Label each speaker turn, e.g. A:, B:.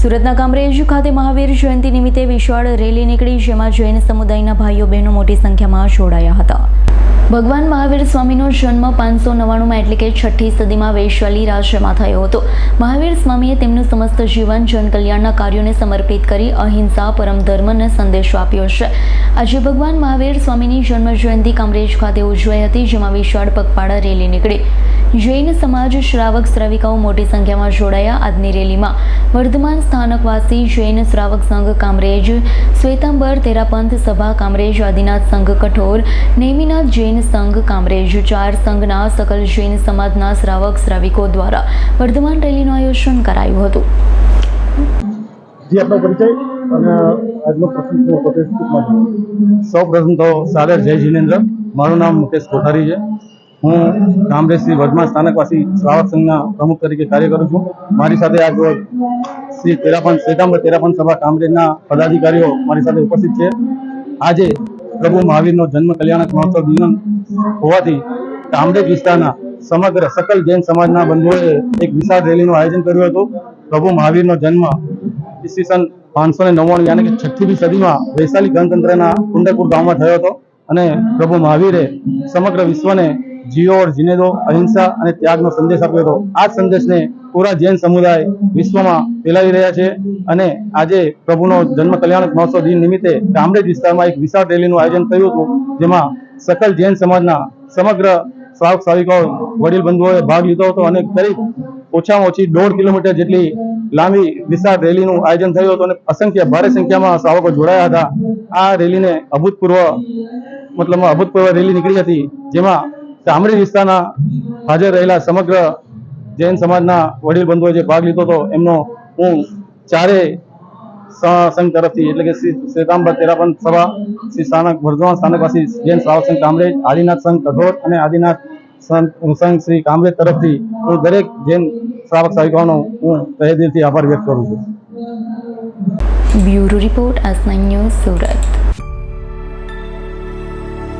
A: સુરતના કામરેજ ખાતે મહાવીર જયંતિ નિમિત્તે વિશાળ રેલી નીકળી, જેમાં જૈન સમુદાયના ભાઈઓ બહેનો મોટી સંખ્યામાં જોડાયા હતા. ભગવાન મહાવીર સ્વામીનો જન્મ પાંચસો નવ્વાણુંમાં એટલે કે છઠ્ઠી સદીમાં વૈશાલી રાજ્યમાં થયો હતો. મહાવીર સ્વામીએ તેમનું સમસ્ત જીવન, જનકલ્યાણના કાર્યોને સમર્પિત કરી અહિંસા પરમ ધર્મને સંદેશો આપ્યો છે. આજે ભગવાન મહાવીર સ્વામીની જન્મ જયંતિ કામરેજ ખાતે ઉજવાઈ હતી, જેમાં વિશાળ પગપાળા રેલી નીકળી. જૈન સમાજ શ્રાવક શ્રાવિકાઓ મોટી સંખ્યામાં જોડાયા આજની રેલીમાં. વર્ધમાન સ્થાનકવાસી જૈન શ્રાવક સંઘ કામરેજ, શ્વેતાંબર, તેરાપંથ સભા કામરેજ, આદિનાથ સંઘ કઠોર, નેમિનાથ જૈન સંઘ કામરેજ ચાર સંઘના સકલ જૈન સમાજના શ્રાવક શ્રાવિકો દ્વારા વર્ધમાન રેલીનું આયોજન કરાયું હતું.
B: જી આપનો પરિચય અને આજનો પ્રસંગ શું હતો તે ટૂંકમાં જણાવો. સૌ પ્રથમ તો સાદર જય જિનેન્દ્ર. મારું નામ મુકેશ કોઠારી છે. હું કામરેજ શ્રી વર્ધમાન સ્થાનકવાસી શ્રાવક સંઘના પ્રમુખ તરીકે કાર્ય કરું છું. મારી સાથે આજ શ્રી તેરાપન શ્વેતાંબર તેરાપન સભા કામરેજના પદાધિકારીઓ મારી સાથે ઉપસ્થિત છે. આજે પ્રભુ મહાવીરનો જન્મ કલ્યાણક મહોત્સવ દિન હોવાથી કામરેજ વિસ્તારના સમગ્ર સકલ જૈન સમાજના બંધુઓએ એક વિશાળ રેલીનું આયોજન કર્યું હતું. પ્રભુ મહાવીરનો જન્મ ઈસવીસન પાંચસો ને નવ્વાણું યાની કે છઠ્ઠીમી સદીમાં વૈશાલી ગણતંત્રના કુંડેપુર ગામમાં થયો હતો અને પ્રભુ મહાવીરે સમગ્ર વિશ્વને જીઓ જીને દો અહિંસા અને ત્યાગનો સંદેશ આપ્યો હતો. આ સંદેશને પૂરા જૈન સમુદાય વિશ્વમાં ફેલાવી રહ્યા છે અને આજે પ્રભુનો જન્મ કલ્યાણક મહોત્સવ દિન નિમિત્તે કામરેજ વિસ્તારમાં એક વિશાળ રેલીનું આયોજન થયું હતું, જેમાં સકલ જૈન સમાજના સમગ્ર શ્રાવક શ્રાવિકાઓ વડીલ બંધુઓએ ભાગ લીધો હતો અને કરીબ ઓછામાં ઓછી દોઢ કિલોમીટર જેટલી લાંબી વિશાળ રેલીનું આયોજન થયું હતું અને અસંખ્ય ભારે સંખ્યામાં શ્રાવકો જોડાયા હતા. આ રેલીને અભૂતપૂર્વ મતલબ અભૂતપૂર્વ રેલી નીકળી હતી, જેમાં કામરેજ વિસ્તારના હાજર રહેલા સમગ્ર જૈન સમાજના વડીલ બંધુઓએ જે ભાગ લીધો હતો, એમનો હું ચારે સંઘ તરફથી એટલે કે શ્રી શ્વેતાંબર તેરાપંથ સભા, શ્રી સ્થાનક વર્ધમાન સ્થાનકવાસી જૈન શ્રાવક સંઘ કામરેજ, આદિનાથ સંઘ કઠોર અને આદિનાથ સંઘ શ્રી કામરેજ તરફથી હું દરેક જૈન શ્રાવક સાહિકોનો હું તહે દિલથી આભાર વ્યક્ત કરું છું.
A: Bureau report S news Surat.